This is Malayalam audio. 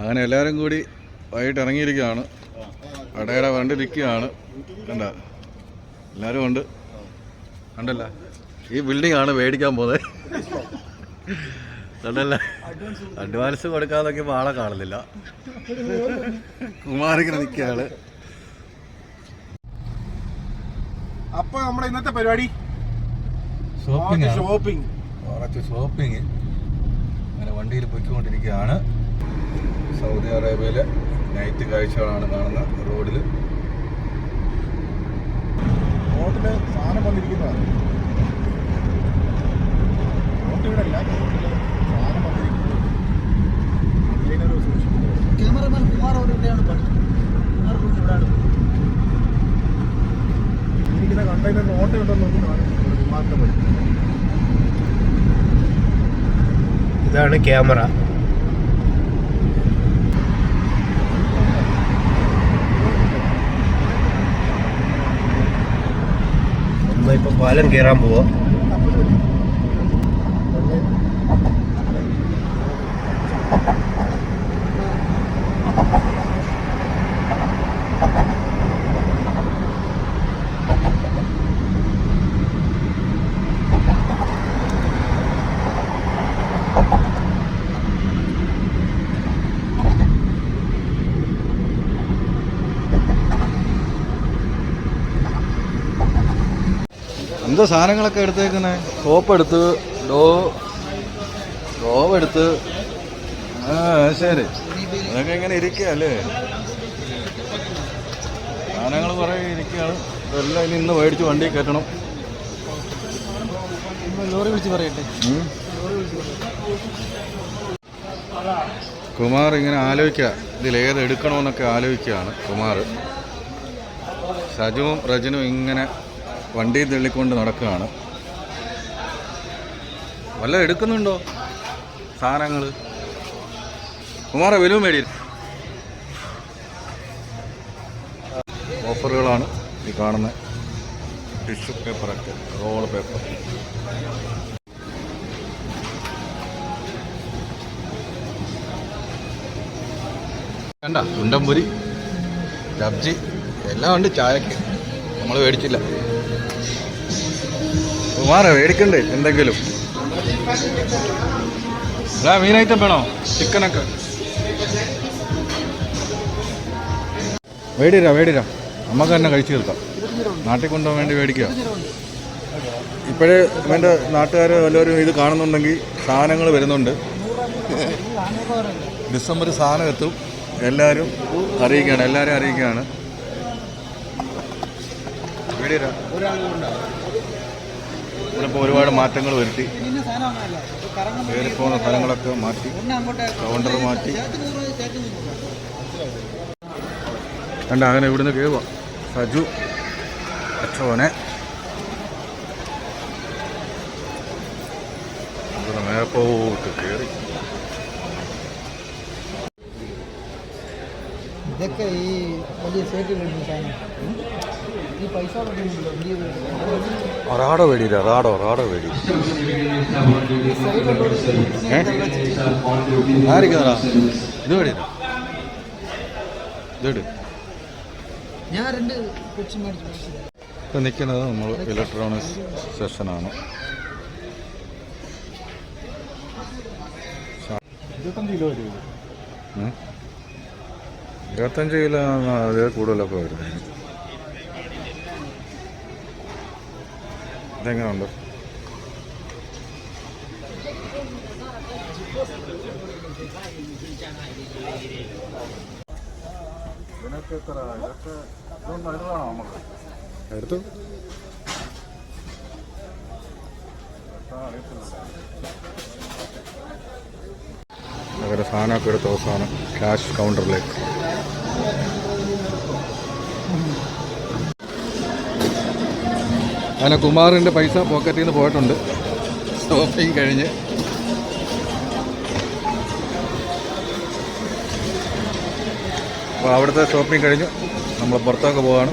അങ്ങനെ എല്ലാവരും കൂടി വൈകിട്ട് ഇറങ്ങിയിരിക്കുകയാണ്. അടയുടെ വണ്ടി നിൽക്കുകയാണ് കണ്ട? എല്ലാവരും ഉണ്ട്. കണ്ടല്ല? ഈ ബിൽഡിംഗ് ആണ് മേടിക്കാൻ പോകുന്നത് കണ്ടല്ല? അഡ്വാൻസ് കൊടുക്കാതൊക്കെ ആളെ കാണുന്നില്ല. കുമാരിങ്ങനെ നിൽക്കുകയാണ്. അപ്പൊ നമ്മുടെ ഇന്നത്തെ പരിപാടി? ഷോപ്പിംഗ് ഷോപ്പിംഗ് കുറച്ച് ഷോപ്പിംഗ് അങ്ങനെ വണ്ടിയിൽ പൊയ്ക്കൊണ്ടിരിക്കുകയാണ്. സൗദി അറേബ്യയിലെ നൈറ്റ് കാഴ്ചകളാണ് കാണുന്ന റോഡിൽ. റോഡിൽ സാധനം വന്നിരിക്കുന്നതാണ്. റോട്ട് ഇവിടെ അല്ല റോട്ടിൽ സാധനം വന്നിരിക്കുന്നത്. കണ്ടെയ്നർ സൂക്ഷിക്കുന്നത് ക്യാമറമാൻ കുമാർ അവർ ഇവിടെയാണ് കുമാർ ഇവിടെയാണ് ഇരിക്കുന്ന ഓട്ടം നോക്കി ഇതാണ് ക്യാമറ. പാലം കയറാൻ പോവാ. എന്താ സാധനങ്ങളൊക്കെ എടുത്തേക്കുന്നേ? സോപ്പ് എടുത്ത് ഡോ ഡോവ് എടുത്ത് ആ ശരി. അതൊക്കെ ഇങ്ങനെ ഇരിക്കുകയല്ലേ സാധനങ്ങൾ കുറേ ഇരിക്കുകയാണ് ഇതെല്ലാം ഇനി ഇന്ന് മേടിച്ച് വണ്ടി കയറ്റണം. ലോറി വിളിച്ച് പറയട്ടെ. കുമാർ ഇങ്ങനെ ആലോചിക്കുക ഇതിലേത് എടുക്കണമെന്നൊക്കെ ആലോചിക്കുകയാണ് കുമാർ. സജുവും റജനും ഇങ്ങനെ വണ്ടി തള്ളിക്കൊണ്ട് നടക്കുകയാണ്. വല്ല എടുക്കുന്നുണ്ടോ സാധനങ്ങൾ കുമാറ വലുവും മേടി ഓഫറുകളാണ് ഈ കാണുന്ന ടിഷ്യൂ പേപ്പറൊക്കെ റോൾ പേപ്പർ. കണ്ട ഉണ്ടംപുരി സബ്ജി എല്ലാം ഉണ്ട് ചായക്ക്. നമ്മൾ മേടിച്ചില്ല. കുമാറ മേടിക്കണ്ടേ? എന്തെങ്കിലും. മീൻ ഐറ്റം വേണോ? ചിക്കനൊക്കെ മേടിരാ മേടിരാ. നമുക്ക് തന്നെ കഴിച്ചു തീർക്കാം. നാട്ടിൽ കൊണ്ടുപോകാൻ വേണ്ടി മേടിക്കുക. ഇപ്പോഴേ എന്റെ നാട്ടുകാർ എല്ലാവരും ഇത് കാണുന്നുണ്ടെങ്കിൽ സാധനങ്ങൾ വരുന്നുണ്ട്. ഡിസംബർ സാധനം എത്തും. എല്ലാവരും അറിയിക്കുകയാണ് എല്ലാവരും അറിയിക്കുകയാണ്. വീടിരാ ഇതിപ്പോൾ ഒരുപാട് മാറ്റങ്ങൾ വരുത്തി. ഇന്ന സാധനം അങ്ങനെയല്ല പോകുന്ന സ്ഥലങ്ങളൊക്കെ മാറ്റി കൗണ്ടർ മാറ്റി. കണ്ട അങ്ങനെ ഇവിടുന്ന് കയറുക സജു അച്ഛനെ. ഇവിടുന്ന് മേപ്പോട്ട് കയറി ഇതൊക്കെ ഈ വലിയ സേറ്റ് കിട്ടുന്ന സാധനം ഈ പൈസ കൊടുക്കുന്നുണ്ടല്ലോ വലിയ വീട് റാഡോ വേടിയില്ല റാഡോ റാഡോ വേടി ആയിരിക്കുന്നതാ ഇത് വേടി ഇതെടു ഞാൻ രണ്ട് കൊച്ചു മേടിച്ചു ഇപ്പം നിൽക്കുന്നത് നമ്മൾ ഇലക്ട്രോണിക്സ് സെഷനാണ് ഇരുപത്തഞ്ച് കിലോ വരും. ഇരുപത്തഞ്ച് കിലോ അതേ കൂടുതലൊക്കെ വരുന്നത്. ഇതെങ്ങനെയുണ്ട് എടുത്തു. അവരുടെ സാധനമൊക്കെ എടുത്ത അവസാനം ക്യാഷ് കൗണ്ടറിലേക്ക് അങ്ങനെ കുമാറിന്റെ പൈസ പോക്കറ്റിൽ നിന്ന് പോയിട്ടുണ്ട്. ഷോപ്പിംഗ് കഴിഞ്ഞ്. അപ്പോൾ അവിടുത്തെ ഷോപ്പിംഗ് കഴിഞ്ഞു. നമ്മൾ പുറത്തൊക്കെ പോവാണ്.